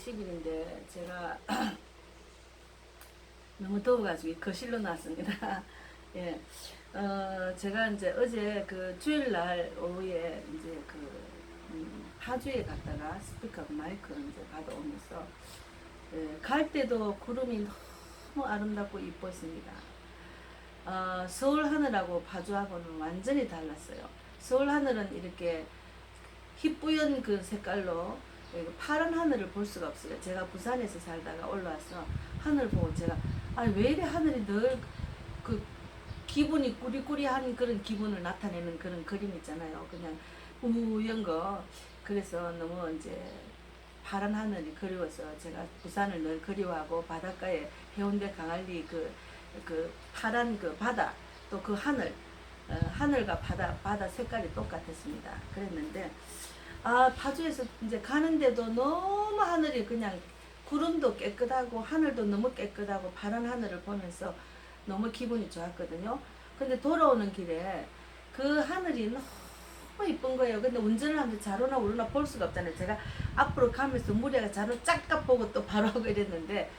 7월 20일인데 제가 너무 더워가지고 거실로 나왔습니다. 예, 어, 제가 이제 어제 그 주일날 오후에 이제 그 음, 파주에 갔다가 스피커 마이크를 이제 받아오면서 예, 갈 때도 구름이 너무 아름답고 이뻤습니다. 어, 서울 하늘하고 파주하고는 완전히 달랐어요. 서울 하늘은 이렇게 희뿌연 그 색깔로 그리고 파란 하늘을 볼 수가 없어요. 제가 부산에서 살다가 올라와서 하늘 보고 제가 아니 왜 이래 하늘이 늘 그 기분이 꾸리꾸리한 그런 기분을 나타내는 그런 그림 있잖아요. 그냥 우연 거 그래서 너무 이제 파란 하늘이 그리워서 제가 부산을 늘 그리워하고 바닷가에 해운대 강알리 그, 그 파란 그 바다 또 그 하늘 어, 하늘과 바다 바다 색깔이 똑같았습니다. 그랬는데 아 파주에서 이제 가는데도 너무 하늘이 그냥 구름도 깨끗하고 하늘도 너무 깨끗하고 파란 하늘을 보면서 너무 기분이 좋았거든요. 근데 돌아오는 길에 그 하늘이 너무 이쁜 거예요. 근데 운전을 하면서 잘 오나 오르나 볼 수가 없잖아요. 제가 앞으로 가면서 무리가 잘을 짝짝 보고 또 바로 하고 이랬는데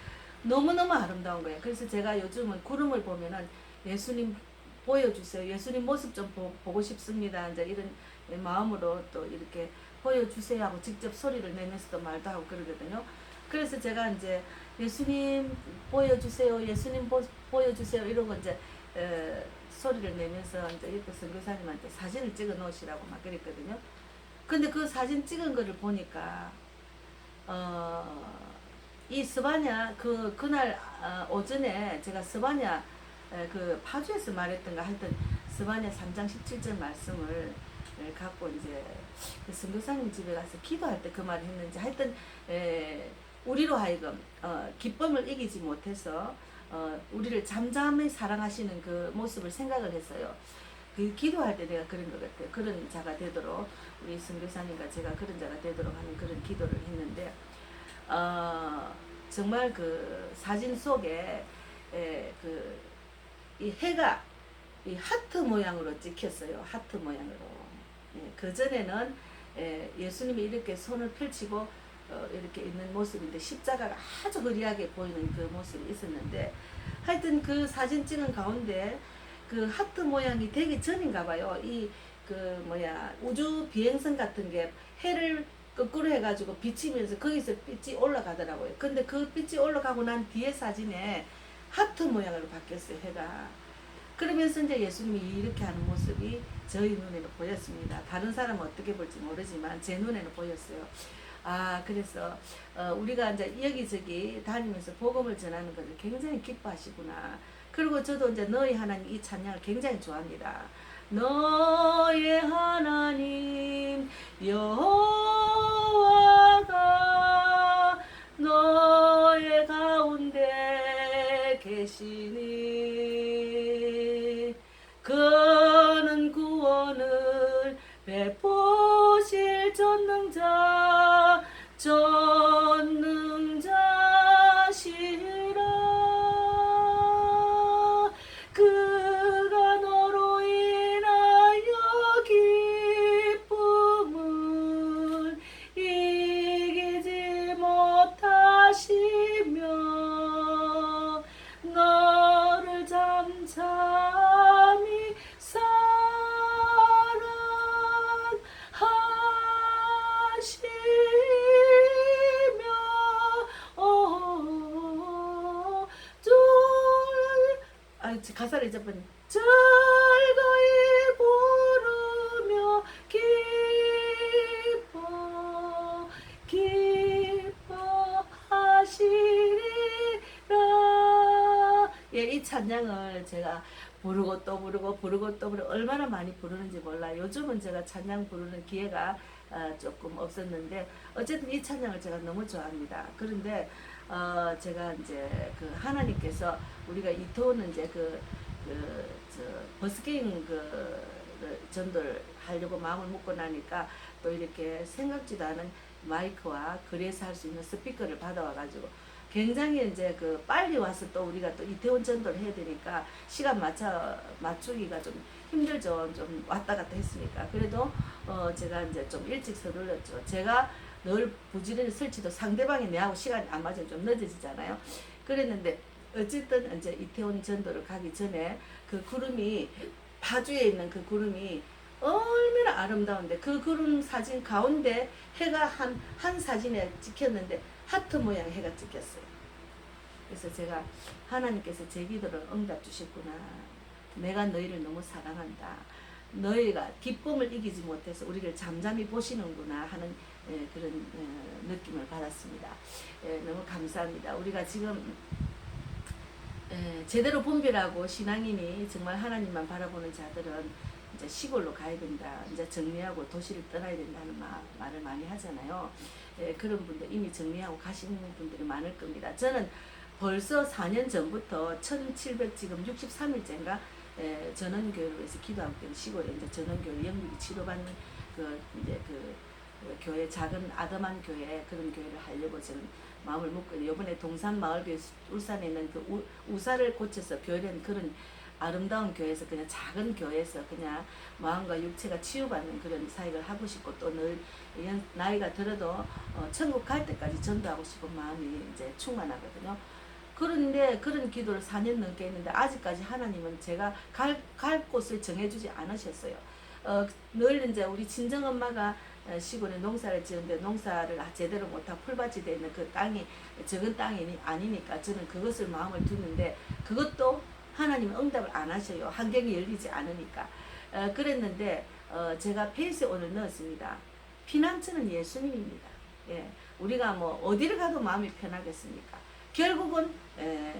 너무너무 아름다운 거예요. 그래서 제가 요즘은 구름을 보면은 예수님 보여주세요. 예수님 모습 좀 보, 보고 싶습니다. 이제 이런 마음으로 또 이렇게 보여주세요 하고 직접 소리를 내면서도 말도 하고 그러거든요. 그래서 제가 이제 예수님 보여주세요, 예수님 보, 보여주세요 이러고 이제 에, 소리를 내면서 이제 옆에 선교사님한테 사진을 찍어 놓으시라고 막 그랬거든요. 근데 그 사진 찍은 거를 보니까 어, 이 스바냐 그 그날 어, 오전에 제가 스바냐 에, 그 파주에서 말했던가 하여튼 스바냐 3장 17절 말씀을 에, 갖고 이제 그 선교사님 집에 가서 기도할 때 그 말을 했는지 하여튼 에, 우리로 하여금 어, 기쁨을 이기지 못해서 어, 우리를 잠잠히 사랑하시는 그 모습을 생각을 했어요. 그 기도할 때 내가 그런 것 같아요. 그런 자가 되도록 우리 선교사님과 제가 그런 자가 되도록 하는 그런 기도를 했는데 어, 정말 그 사진 속에 에, 그이 해가 이 하트 모양으로 찍혔어요. 하트 모양으로. 예, 그 전에는 예, 예수님이 이렇게 손을 펼치고 어, 이렇게 있는 모습인데 십자가가 아주 거리하게 보이는 그 모습이 있었는데 하여튼 그 사진 찍은 가운데 그 하트 모양이 되기 전인가 봐요. 이 그 뭐야 우주 비행선 같은 게 해를 거꾸로 해가지고 비치면서 거기서 빛이 올라가더라고요. 근데 그 빛이 올라가고 난 뒤에 사진에 하트 모양으로 바뀌었어요. 해가. 그러면서 이제 예수님이 이렇게 하는 모습이 저희 눈에는 보였습니다. 다른 사람은 어떻게 볼지 모르지만 제 눈에는 보였어요. 아, 그래서 어, 우리가 이제 여기저기 다니면서 복음을 전하는 것을 굉장히 기뻐하시구나. 그리고 저도 이제 너희 하나님 이 찬양을 굉장히 좋아합니다. 너의 하나님 여호와가 너의 가운데 계시니 的 가사를 잊어버린 즐거이 부르며 기뻐 기뻐하시리라. 예, 이 찬양을 제가 부르고 또 부르고 부르고 또 부르고 얼마나 많이 부르는지 몰라 요즘은 제가 찬양 부르는 기회가 어, 조금 없었는데 어쨌든 이 찬양을 제가 너무 좋아합니다. 그런데 어, 제가 이제 그 하나님께서 우리가 이토는 이제 그, 그, 저, 버스킹 그, 그 전도를 하려고 마음을 먹고 나니까 또 이렇게 생각지도 않은 마이크와 그래서 할 수 있는 스피커를 받아와가지고 굉장히 이제 그 빨리 와서 또 우리가 또 이태원 전도를 해야 되니까 시간 맞춰 맞추기가 좀 힘들죠. 좀 왔다 갔다 했으니까. 그래도 어 제가 이제 좀 일찍 서둘렀죠. 제가 늘 부지런히 설치도 상대방이 내하고 시간이 안 맞으면 좀 늦어지잖아요. 그랬는데 어쨌든 이제 이태원 전도를 가기 전에 그 구름이 파주에 있는 그 구름이 얼마나 아름다운데 그 구름 사진 가운데 해가 한, 한 사진에 찍혔는데 하트 모양 해가 찍혔어요. 그래서 제가 하나님께서 제 기도를 응답 주셨구나. 내가 너희를 너무 사랑한다. 너희가 기쁨을 이기지 못해서 우리를 잠잠히 보시는구나 하는 예, 그런 어, 느낌을 받았습니다. 예, 너무 감사합니다. 우리가 지금 예, 제대로 분별하고 신앙인이 정말 하나님만 바라보는 자들은 이제 시골로 가야 된다. 이제 정리하고 도시를 떠나야 된다는 마, 말을 많이 하잖아요. 예, 그런 분들 이미 정리하고 가시는 분들이 많을 겁니다. 저는 벌써 4년 전부터 1700 지금 63일째인가 예, 전원교회에서 기도하고 있는 시골에 이제 전원교회 영육이 치료받는 그 이제 그, 그 교회 작은 아담한 교회 그런 교회를 하려고 저는 마음을 먹고 있는데 이번에 동산 마을교회 울산에 있는 그 우, 우사를 고쳐서 교회는 그런 아름다운 교회에서 그냥 작은 교회에서 그냥 마음과 육체가 치유받는 그런 사역을 하고 싶고 또 늘 나이가 들어도 어, 천국 갈 때까지 전도하고 싶은 마음이 이제 충만하거든요. 그런데 그런 기도를 4년 넘게 했는데 아직까지 하나님은 제가 갈, 갈 곳을 정해주지 않으셨어요. 어, 늘 이제 우리 친정엄마가 어, 시골에 농사를 지는데 농사를 제대로 못하고 풀밭이 되어 있는 그 땅이 적은 땅이 아니니까 저는 그것을 마음을 두는데 그것도 하나님은 응답을 안 하셔요. 환경이 열리지 않으니까. 어, 그랬는데 어, 제가 페이스에 오늘 넣었습니다. 피난처는 예수님입니다. 예, 우리가 뭐 어디를 가도 마음이 편하겠습니까? 결국은 에,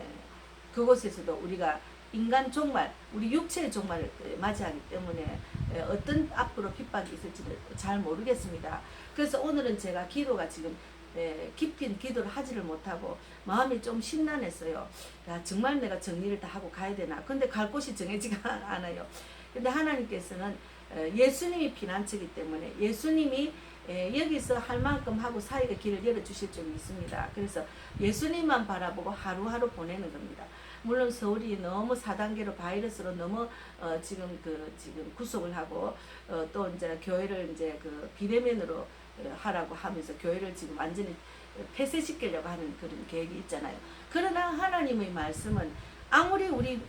그곳에서도 우리가 인간 종말, 우리 육체의 종말을 맞이하기 때문에 에, 어떤 앞으로 핍박이 있을지를 잘 모르겠습니다. 그래서 오늘은 제가 기도가 지금 에, 깊은 기도를 하지를 못하고 마음이 좀 심란했어요. 야, 정말 내가 정리를 다 하고 가야 되나? 근데 갈 곳이 정해지가 않아요. 근데 하나님께서는 에, 예수님이 피난처이기 때문에 예수님이 에, 여기서 할 만큼 하고 사이가 길을 열어주실 점이 있습니다. 그래서 예수님만 바라보고 하루하루 보내는 겁니다. 물론 서울이 너무 4단계로 바이러스로 너무 어, 지금 그 지금 구속을 하고 어, 또 이제 교회를 이제 그 비대면으로 어, 하라고 하면서 교회를 지금 완전히 폐쇄시키려고 하는 그런 계획이 있잖아요. 그러나 하나님의 말씀은 아무리 우리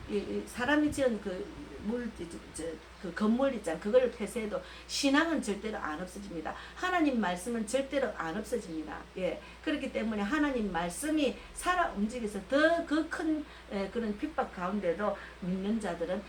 사람이 지은 그 물, 저, 그 건물 있잖아. 그걸 폐쇄해도 신앙은 절대로 안 없어집니다. 하나님 말씀은 절대로 안 없어집니다. 예. 그렇기 때문에 하나님 말씀이 살아 움직여서 더 그 큰 그런 핍박 가운데도 믿는 자들은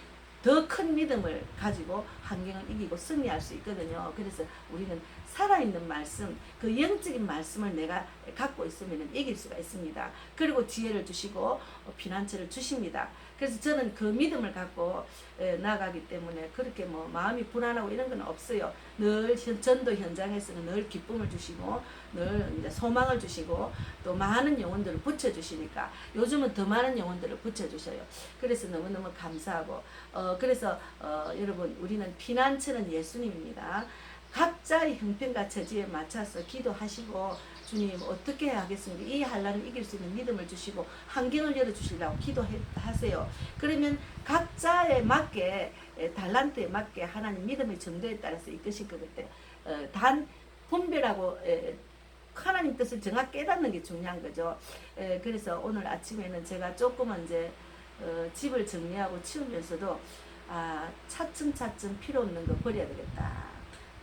더 큰 믿음을 가지고 환경을 이기고 승리할 수 있거든요. 그래서 우리는 살아있는 말씀, 그 영적인 말씀을 내가 갖고 있으면 이길 수가 있습니다. 그리고 지혜를 주시고 어, 피난처를 주십니다. 그래서 저는 그 믿음을 갖고 에, 나가기 때문에 그렇게 뭐 마음이 불안하고 이런 건 없어요. 늘 현- 전도 현장에서는 늘 기쁨을 주시고 늘 이제 소망을 주시고 또 많은 영혼들을 붙여주시니까 요즘은 더 많은 영혼들을 붙여주셔요. 그래서 너무너무 감사하고 어 그래서 어 여러분 우리는 피난처는 예수님입니다. 각자의 형편과 처지에 맞춰서 기도하시고 주님 어떻게 하겠습니까? 이 한란을 이길 수 있는 믿음을 주시고 환경을 열어주시려고 기도하세요. 그러면 각자에 맞게 에, 달란트에 맞게 하나님 믿음의 정도에 따라서 이끄실 것 같아요. 어, 단 분별하고 에, 하나님 뜻을 정확히 깨닫는 게 중요한 거죠. 에, 그래서 오늘 아침에는 제가 조금은 이제 어, 집을 정리하고 치우면서도 아 차츰차츰 필요 없는 거 버려야 되겠다.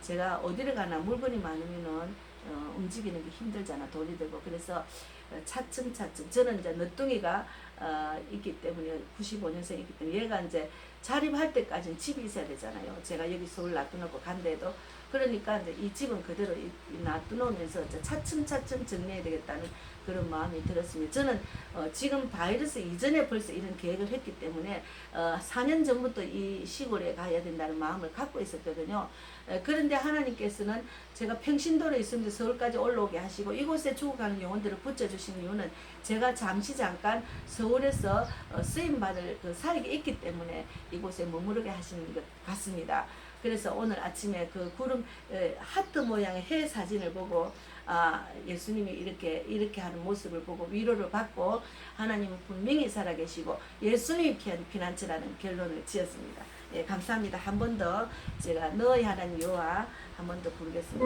제가 어디를 가나 물건이 많으면은 어, 움직이는 게 힘들잖아 돈이 들고 그래서 어, 차츰차츰 저는 이제 늦둥이가 어, 있기 때문에 95년생이기 때문에 얘가 이제 자립할 때까지는 집이 있어야 되잖아요. 제가 여기 서울 놔두놓고 간데도 그러니까 이제 이 집은 그대로 놔두놓으면서 차츰차츰 정리해야 되겠다는 그런 마음이 들었습니다. 저는 어, 지금 바이러스 이전에 벌써 이런 계획을 했기 때문에 어, 4년 전부터 이 시골에 가야 된다는 마음을 갖고 있었거든요. 에, 그런데 하나님께서는 제가 평신도로 있었는데 서울까지 올라오게 하시고 이곳에 죽어가는 영혼들을 붙여주신 이유는 제가 잠시 잠깐 서울에서 어, 쓰임받을 그 사역이 있기 때문에 이곳에 머무르게 하시는 것 같습니다. 그래서 오늘 아침에 그 구름 에, 하트 모양의 해 사진을 보고 아, 예수님이 이렇게 이렇게 하는 모습을 보고 위로를 받고 하나님은 분명히 살아계시고 예수님이 피한 피난처라는 결론을 지었습니다. 예, 감사합니다. 한 번 더 제가 너희 하나님 여호와 한 번 더 부르겠습니다.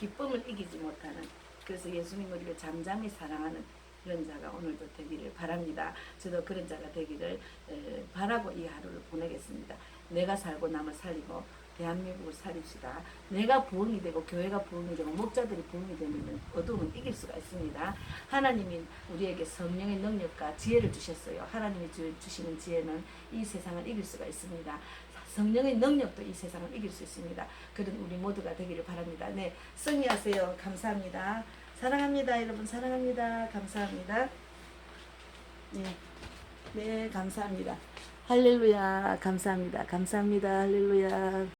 기쁨을 이기지 못하는 그래서 예수님 우리를 잠잠히 사랑하는 그런 자가 오늘도 되기를 바랍니다. 저도 그런 자가 되기를 에, 바라고 이 하루를 보내겠습니다. 내가 살고 남을 살리고 대한민국을 살립시다. 내가 부흥이 되고 교회가 부흥이 되고 목자들이 부흥이 되면 어둠은 이길 수가 있습니다. 하나님이 우리에게 성령의 능력과 지혜를 주셨어요. 하나님이 주, 주시는 지혜는 이 세상을 이길 수가 있습니다. 성령의 능력도 이 세상을 이길 수 있습니다. 그런 우리 모두가 되기를 바랍니다. 네, 승리하세요. 감사합니다. 사랑합니다. 여러분 사랑합니다. 감사합니다. 네, 네 감사합니다. 할렐루야. 감사합니다. 감사합니다. 할렐루야.